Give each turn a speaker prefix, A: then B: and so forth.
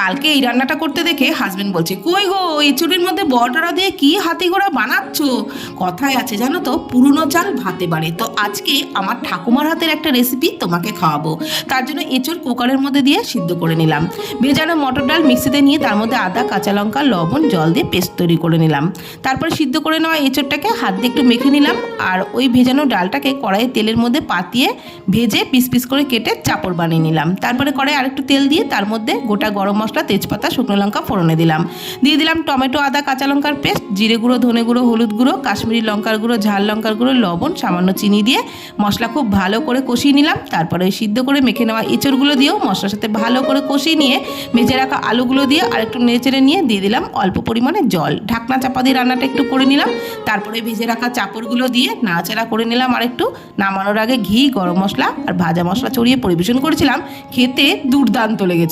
A: কালকে এই রান্নাটা করতে দেখে হাজবেন্ড বলছে, কই গো এঁচুড়ির মধ্যে বটারা দিয়ে কি হাতি ঘোড়া বানাচ্ছ? কথায় আছে, জানো তো, পুরনো চাল ভাতে বাড়ে। তো আজকে আমার ঠাকুমার হাতের একটা রেসিপি তোমাকে খাওয়াবো। তার জন্য এঁচুড় কুকারের মধ্যে দিয়ে সিদ্ধ করে নিলাম। ভেজানো মটর ডাল মিক্সিতে নিয়ে তার মধ্যে আদা, কাঁচা লঙ্কা, লবণ, জল দিয়ে পেস্ট তৈরি করে নিলাম। তারপর সিদ্ধ করে নেওয়া এঁচড়টাকে হাত দিয়ে একটু মেখে নিলাম আর ওই ভেজানো ডালটাকে কড়াইয়ে তেলের মধ্যে পাতিয়ে ভেজে পিস পিস করে কেটে চাপড় বানিয়ে নিলাম। তারপরে কড়াই আরেকটু তেল দিয়ে তার মধ্যে গোটা গরম মশলা, তেজপাতা, শুকনো লঙ্কা ফোড়নে দিলাম। দিয়ে দিলাম টমেটো, আদা, কাঁচা লঙ্কার পেস্ট, জিরে গুঁড়ো, ধনে গুঁড়ো, হলুদ গুঁড়ো, কাশ্মীরি লঙ্কার গুঁড়ো, ঝাল লঙ্কার গুঁড়ো, লবণ, সামান্য চিনি দিয়ে মশলা খুব ভালো করে কষিয়ে নিলাম। তারপরে সিদ্ধ করে মেখে নেওয়া এঁচড়গুলো দিয়েও মশলার সাথে ভালো করে কষিয়ে নিয়ে ভেজে রাখা আলুগুলো দিয়ে আরেকটু নেড়েচেড়ে নিয়ে দিয়ে দিলাম অল্প পরিমাণে জল। ঢাকনা চাপা দিয়ে রান্নাটা একটু করে নিলাম। তারপরে ভেজে রাখা চাপড়গুলো দিয়ে নাড়াচাড়া করে নিলাম আরেকটু। নামানোর আগে ঘি, গরম মশলা আর ভাজা মশলা চড়িয়ে পরিবেশন করেছিলাম। খেতে দুর্দান্ত লেগেছে।